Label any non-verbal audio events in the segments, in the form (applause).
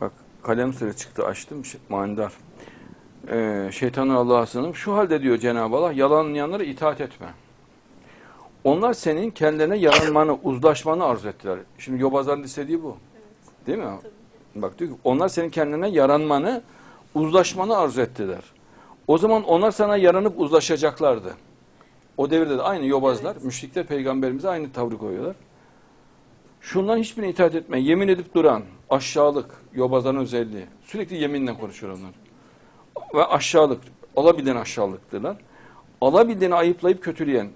Bak kalem süre çıktı açtım şey- manidar. Ee, şeytanın Allah'a sığınım. Şu halde diyor Cenab-ı Allah yalanlayanlara itaat etme. Onlar senin kendilerine yaranmanı, uzlaşmanı arzu ettiler. Şimdi yobazların istediği bu. Değil mi? Bak diyor ki onlar senin kendine yaranmanı, uzlaşmanı arzu ettiler. O zaman onlar sana yaranıp uzlaşacaklardı. O devirde de aynı yobazlar, müşrikler peygamberimize aynı tavrı koyuyorlar. Şundan hiçbirine itaat etme. Yemin edip duran, aşağılık, yobazların özelliği. Sürekli yeminle konuşuyor onlar. Ve aşağılık, olabildiğine aşağılıktırlar. Alabildiğini ayıplayıp kötüleyen.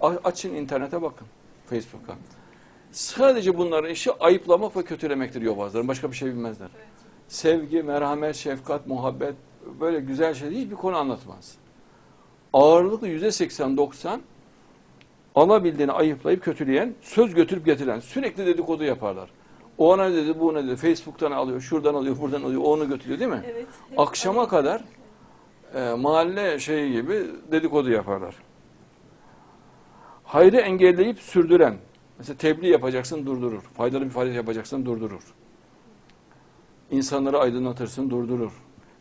Açın internete bakın, Facebook'a. Sadece bunların işi ayıplamak ve kötülemektir yobazların. Başka bir şey bilmezler. Sevgi, merhamet, şefkat, muhabbet böyle güzel şey hiçbir konu anlatmaz. Ağırlıklı yüzde seksen doksan alabildiğini ayıplayıp kötüleyen, söz götürüp getiren, sürekli dedikodu yaparlar. O ona dedi, bu ona dedi, Facebook'tan alıyor, şuradan alıyor, buradan alıyor, onu götürüyor değil mi? Evet. Akşama kadar e, mahalle şeyi gibi dedikodu yaparlar. Hayrı engelleyip sürdüren, mesela tebliğ yapacaksın durdurur, faydalı bir faaliyet yapacaksın durdurur. İnsanları aydınlatırsın durdurur.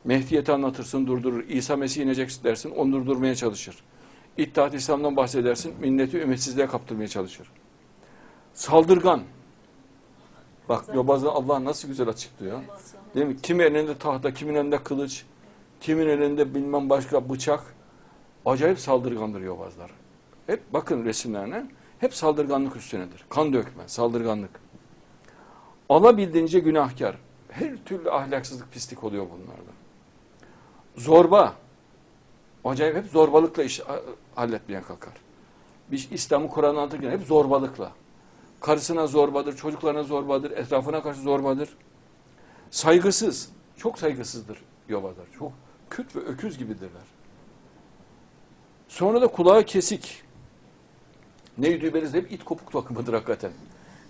Mehdiyeti anlatırsın durdurur. İsa Mesih inecek dersin onu durdurmaya çalışır. İttihat İslam'dan bahsedersin milleti ümitsizliğe kaptırmaya çalışır. Saldırgan. Bak yobazı Allah nasıl güzel açıklıyor. Değil mi? Kim elinde tahta, kimin elinde kılıç, kimin elinde bilmem başka bıçak. Acayip saldırgandır yobazlar. Hep bakın resimlerine. Hep saldırganlık üstünedir. Kan dökme, saldırganlık. Alabildiğince günahkar. Her türlü ahlaksızlık, pislik oluyor bunlarda. Zorba. Acayip hep zorbalıkla iş ha- halletmeye kalkar. Bir İslam'ı Kur'an'ı anlatırken hep zorbalıkla. Karısına zorbadır, çocuklarına zorbadır, etrafına karşı zorbadır. Saygısız, çok saygısızdır yobazlar. Çok küt ve öküz gibidirler. Sonra da kulağı kesik. Ne yüdüberiz hep it kopuk takımıdır hakikaten.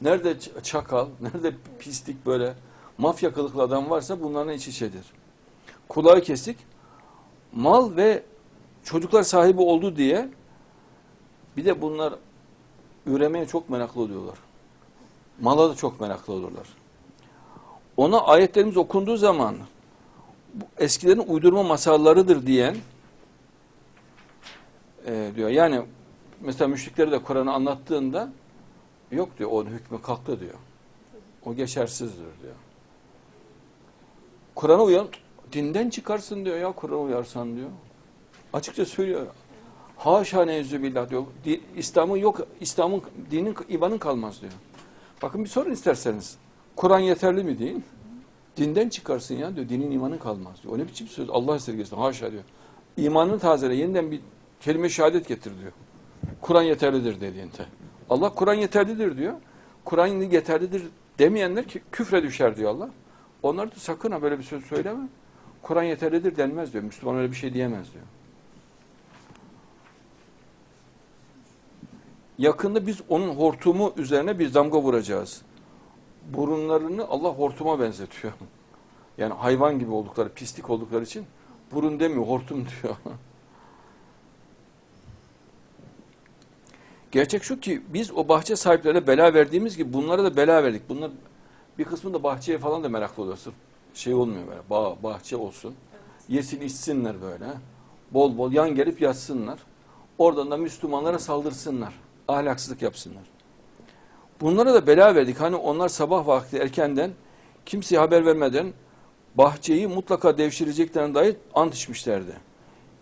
Nerede çakal, nerede pislik böyle mafya kılıklı adam varsa bunların iç içedir. Kulağı kesik, mal ve çocuklar sahibi oldu diye bir de bunlar üremeye çok meraklı oluyorlar. Mala da çok meraklı olurlar. Ona ayetlerimiz okunduğu zaman eskilerin uydurma masallarıdır diyen e, diyor. Yani mesela müşrikleri de Kur'an'ı anlattığında yok diyor onun hükmü kalktı diyor. O geçersizdir diyor. Kur'an'a uyan dinden çıkarsın diyor ya Kur'an'a uyarsan diyor. Açıkça söylüyor. Haşa billah diyor. Di- İslam'ın yok, İslam'ın dinin imanın kalmaz diyor. Bakın bir sorun isterseniz. Kur'an yeterli mi din? Dinden çıkarsın ya diyor. Dinin imanın kalmaz diyor. O ne biçim söz? Allah esirgesin. Haşa diyor. İmanını tazele. Yeniden bir kelime şehadet getir diyor. Kur'an yeterlidir dediğinde. Allah Kur'an yeterlidir diyor. Kur'an yeterlidir demeyenler ki küfre düşer diyor Allah. Onlar da sakın ha böyle bir söz söyleme. Kur'an yeterlidir denmez diyor. Müslüman öyle bir şey diyemez diyor. Yakında biz onun hortumu üzerine bir damga vuracağız. Burunlarını Allah hortuma benzetiyor. (laughs) Yani hayvan gibi oldukları, pislik oldukları için burun demiyor, hortum (laughs) diyor. Gerçek şu ki biz o bahçe sahiplerine bela verdiğimiz gibi bunlara da bela verdik. Bunlar bir kısmı da bahçeye falan da meraklı oluyor. Sırf şey olmuyor böyle, bağ, bahçe olsun. Yesin içsinler böyle. Bol bol yan gelip yatsınlar. Oradan da Müslümanlara saldırsınlar. Ahlaksızlık yapsınlar. Bunlara da bela verdik. Hani onlar sabah vakti erkenden kimseye haber vermeden bahçeyi mutlaka devşireceklerine dair ant içmişlerdi.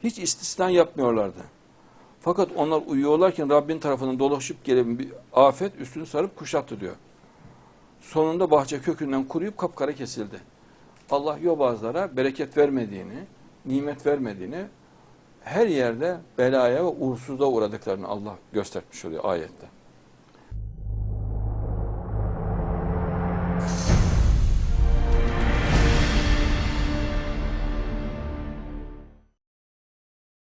Hiç istisna yapmıyorlardı. Fakat onlar uyuyorlarken Rabbin tarafından dolaşıp gelen bir afet üstünü sarıp kuşattı diyor. Sonunda bahçe kökünden kuruyup kapkara kesildi. Allah yobazlara bereket vermediğini, nimet vermediğini, her yerde belaya ve uğursuzluğa uğradıklarını Allah göstermiş oluyor ayette.